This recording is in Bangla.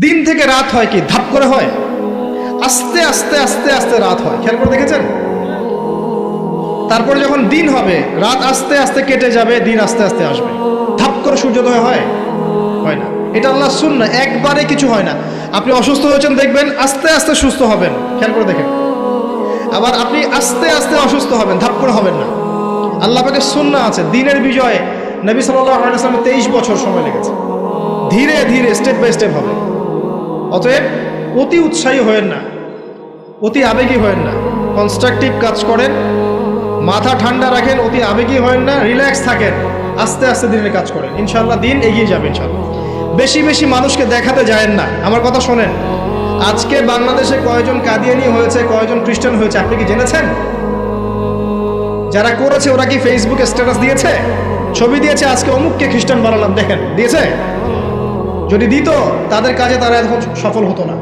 দিন থেকে রাত হয় কি? ধাপ করে হয়? আস্তে আস্তে আস্তে আস্তে রাত হয়। খেয়াল করে দেখেছেন? তারপরে যখন দিন হবে, রাত আস্তে আস্তে কেটে যাবে, দিন আস্তে আস্তে আসবে। ধাপ করে সূর্যোদয় হয়? হয় না। এটা আল্লাহ শুন না একবারে কিছু হয় না। আপনি অসুস্থ হয়েছেন, দেখবেন আস্তে আস্তে সুস্থ হবেন। খেয়াল করে দেখেন। আবার আপনি আস্তে আস্তে অসুস্থ হবেন, ধাপ করে হবেন না। আল্লাহ পাকে সুন্না আছে। দিনের বিজয়ে নবী সাল্লামের তেইশ বছর সময় লেগেছে। ধীরে ধীরে, স্টেপ বাই স্টেপ হবে। অতএব অতি উৎসাহী হয়েন না, অতি আবেগী হয়েন না কনস্ট্রাকটিভ কাজ করেন, মাথা ঠান্ডা রাখেন, অতি আবেগী হয়েন না রিল্যাক্স থাকেন, আস্তে আস্তে দিনের কাজ করেন। ইনশাল্লাহ দিন এগিয়ে যাবে ইনশাল্লাহ বেশি বেশি মানুষকে দেখাতে যায়েন না, আমার কথা শোনেন। আজকে বাংলাদেশে কয়জন কাদিয়ানি হয়েছে, কয়জন খ্রিস্টান হয়েছে, আপনি কি জেনেছেন? যারা করেছে, ওরা কি ফেসবুকে স্ট্যাটাস দিয়েছে? ছবি দিয়েছে, আজকে অমুককে খ্রিস্টান বানালাম, দেখেন, দিয়েছে? যদি দিত তাদের কাজে তারা এখন সফল হতো না।